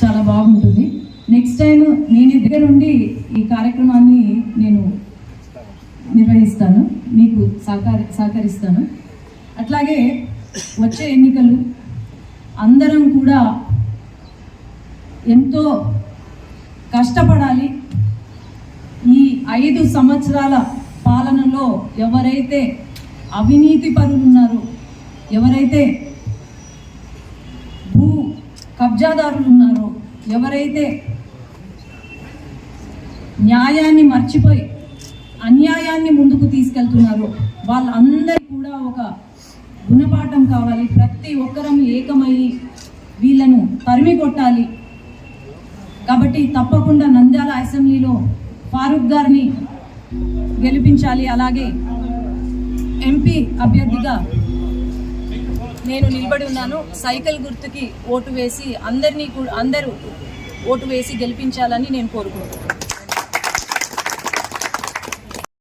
చాలా బాగుంటుంది. Next time నేను దగ్గర ఉండి ఈ కార్యక్రమాన్ని నేను నిర్వహిస్తాను. మీకు సహకారి సహకరిస్తాను. అట్లాగే వచ్చే ఎన్నికలు అందరం కూడా ఎంతో కష్టపడాలి. ఈ ఐదు సంవత్సరాల పాలనలో ఎవరైతే అవినీతి పరులు ఉన్నారో ఎవరైతే కబ్జాదారులు ఉన్నారో ఎవరైతే న్యాయాన్ని మర్చిపోయి అన్యాయాన్ని ముందుకు తీసుకెళ్తున్నారో వాళ్ళందరికీ కూడా ఒక గుణపాఠం కావాలి. ప్రతి ఒక్కరం ఏకమయ్యి వీళ్ళను తరిమి కొట్టాలి. కాబట్టి తప్పకుండా నంద్యాల అసెంబ్లీలో ఫారూక్ గారిని గెలిపించాలి. అలాగే ఎంపీ అభ్యర్థిగా నేను నిలబడి ఉన్నాను. సైకిల్ గుర్తుకి ఓటు వేసి అందరినీ కూడా అందరూ ఓటు వేసి గెలిపించాలని నేను కోరుకుంటున్నాను.